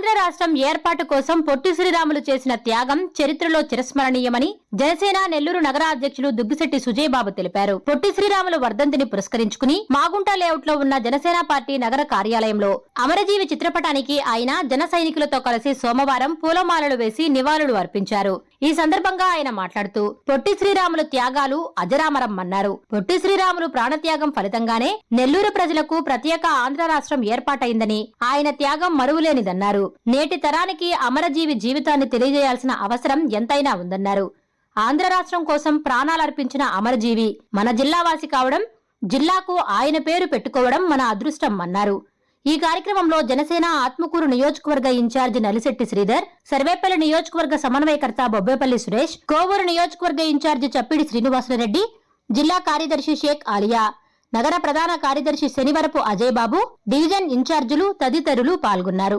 ఆంధ్ర రాష్ట్రం ఏర్పాటు కోసం పొట్టి శ్రీరాములు చేసిన త్యాగం చరిత్రలో చిరస్మరణీయమని జనసేన నెల్లూరు నగర అధ్యక్షులు దుగ్గిశెట్టి సుజయబాబు తెలిపారు. పొట్టి శ్రీరాములు వర్ధంతిని పురస్కరించుకుని మాగుంట లేఅవుట్లో ఉన్న జనసేన పార్టీ నగర కార్యాలయంలో అమరజీవి చిత్రపటానికి ఆయన జన సైనికులతో కలిసి సోమవారం పూలమాలలు వేసి నివాళులు అర్పించారు. ఈ సందర్భంగా ఆయన మాట్లాడుతూ పొట్టి శ్రీరాములు త్యాగాలు అజరామరం అన్నారు పొట్టి శ్రీరాములు ప్రాణత్యాగం ఫలితంగానే నెల్లూరు ప్రజలకు ప్రత్యేక ఆంధ్ర రాష్ట్రం ఏర్పాటైందని ఆయన త్యాగం మరువులేనిదన్నారు. నేటి తరానికి అమరజీవి జీవితాన్ని తెలియజేయాల్సిన అవసరం ఎంతైనా ఉందన్నారు. ఆంధ్ర రాష్ట్రం కోసం ప్రాణాలర్పించిన అమరజీవి మన జిల్లావాసి కావడం జిల్లాకు ఆయన పేరు పెట్టుకోవడం మన అదృష్టం అన్నారు. ఈ కార్యక్రమంలో జనసేన ఆత్మకూరు నియోజకవర్గ ఇన్ఛార్జి నలిశెట్టి శ్రీధర్ సర్వేపల్లి నియోజకవర్గ సమన్వయకర్త బొబ్బేపల్లి సురేష్ కోవూరు నియోజకవర్గ ఇన్ఛార్జి చప్పిడి శ్రీనివాసులరెడ్డి జిల్లా కార్యదర్శి షేక్ ఆలియా నగర ప్రధాన కార్యదర్శి శనివరపు అజయ్ బాబు డివిజన్ ఇన్ఛార్జీలు తదితరులు పాల్గొన్నారు.